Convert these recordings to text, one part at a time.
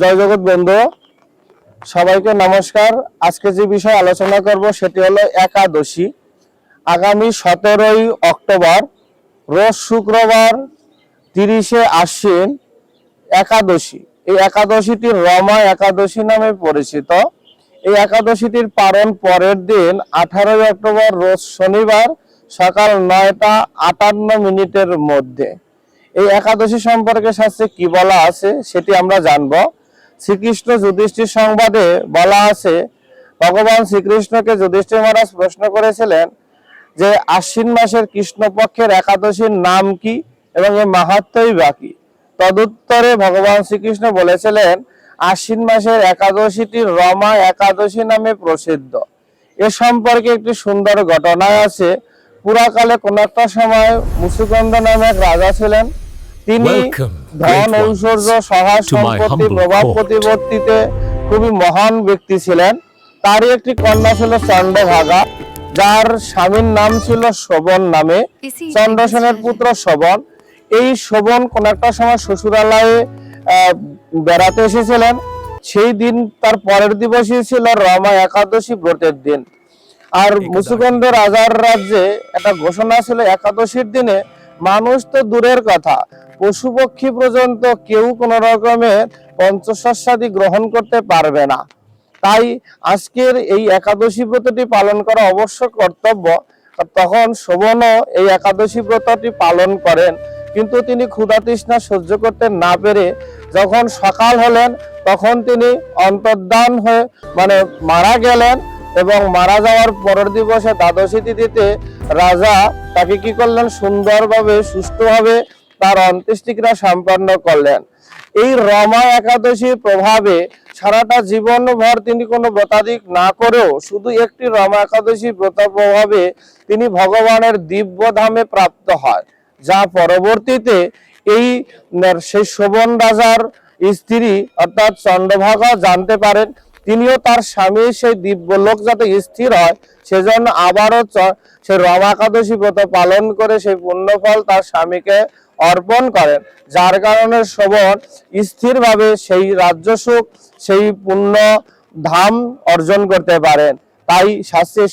জয় জগৎ বন্ধু। সবাইকে নমস্কার। আজকে যে বিষয় আলোচনা করব সেটি হলো একাদশী। আগামী সতেরোই অক্টোবর, রোজ শুক্রবার তিরিশে আশ্বিন একাদশী। এই একাদশীটি রমা একাদশী নামে পরিচিত। এই একাদশীটির পালন পরের দিন আঠারোই অক্টোবর, রোজ শনিবার সকাল নয়টা আটান্ন মিনিটের মধ্যে। এই একাদশী সম্পর্কে শাস্ত্রে কি বলা আছে সেটি আমরা জানব। শ্রীকৃষ্ণ যুধিষ্ঠির সংবাদে বলা আছে, ভগবান শ্রীকৃষ্ণকে যুধিষ্ঠির মহারাজ প্রশ্ন করেছিলেন যে আশ্বিন মাসের কৃষ্ণপক্ষের একাদশীর নাম কি এবং এর মাহাত্মই বাকি তদুত্তরে ভগবান শ্রীকৃষ্ণ বলেছিলেন, আশ্বিন মাসের একাদশীটি রমা একাদশী নামে প্রসিদ্ধ। এ সম্পর্কে একটি সুন্দর ঘটনা আছে, পুরাকালে কোন একটা সময় মুসুকন্দ নামে এক রাজা ছিলেন তিনি ধন ঐশ্বর্য সহায় সম্পত্তি প্রভাব প্রতিপত্তিতে খুবই মহান ব্যক্তি ছিলেন। তারই একটি কন্যা ছিল চন্দ্রভাগা যার স্বামীর নাম ছিল শোভন নামে। চন্দ্রসেনের পুত্র শোভন। এই শোভন কোন একটা সময় শ্বশুরালয়ে আহ, বেড়াতে এসেছিলেন। সেই দিন তার পরের দিবসই ছিল রমা একাদশী ব্রতের দিন। আর মুসুকন্দ রাজার রাজ্যে একটা ঘোষণা ছিল একাদশীর দিনে মানুষ তো দূরের কথা। পশু পক্ষী পর্যন্ত কেউ কোন রকমের পঞ্চশস্যাদি গ্রহণ করতে পারবে না। তাই আজকের এই একাদশী ব্রতটি পালন করা অবশ্য কর্তব্য। তখন শোভনও এই একাদশী ব্রতটি পালন করেন। কিন্তু তিনি ক্ষুধা তৃষ্ণা সহ্য করতে না পেরে যখন সকাল হলেন, তখন তিনি অন্তর্ধান হয়ে মানে মারা গেলেন এবং মারা যাওয়ার পরের দিবসে দ্বাদশী তিথিতে রাজা তাকে কি করলেন? সুন্দরভাবে, সুষ্ঠুভাবে তার অন্ত্যেষ্টিক্রিয়া সম্পন্ন করলেন। এই রমা একাদশীর প্রভাবে সারাটা জীবনভর তিনি কোনো ব্রতাদিক না করেও শুধু একটি রমা একাদশী ব্রত প্রভাবে তিনি ভগবানের দিব্য ধামে প্রাপ্ত হয়। যা পরবর্তীতে এই সেই শোভন রাজার স্ত্রী অর্থাৎ চন্দ্রভাগা জানতে পারেন। তিনিও তার স্বামীর সেই দিব্যলোক যাতে স্থির হয়, সেজন্য আবারও সেই রমা একাদশী ব্রত পালন করে সেই পুণ্যফল তার স্বামীকে অর্পণ করেন যার কারণে শোভন স্থিরভাবে সেই রাজ্য সুখ, সেই পুণ্য ধাম অর্জন করতে পারেন তাই শাস্ত্রে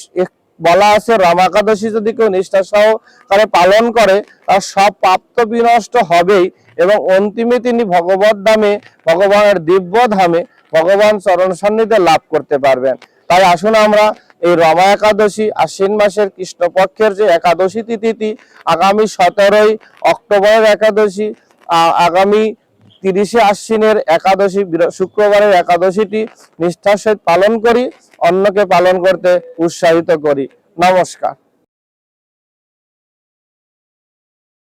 বলা আছে রমা একাদশী যদি কেউ নিষ্ঠা সহকারে পালন করে, তার সব পাপ তো বিনষ্ট হবেই এবং অন্তিমে তিনি ভগবত ধামে, ভগবানের দিব্য ধামে ভগবান চরণ সান্নিধ্যে লাভ করতে পারবেন। তাই আসুন আমরা এই রমা একাদশী আশ্বিন মাসের কৃষ্ণপক্ষের যে একাদশী তিথিটি আগামী সতেরোই অক্টোবরের একাদশী আগামী তিরিশে আশ্বিনের একাদশী শুক্রবারের একাদশীটি নিষ্ঠার সহিত পালন করি অন্যকে পালন করতে উৎসাহিত করি। নমস্কার।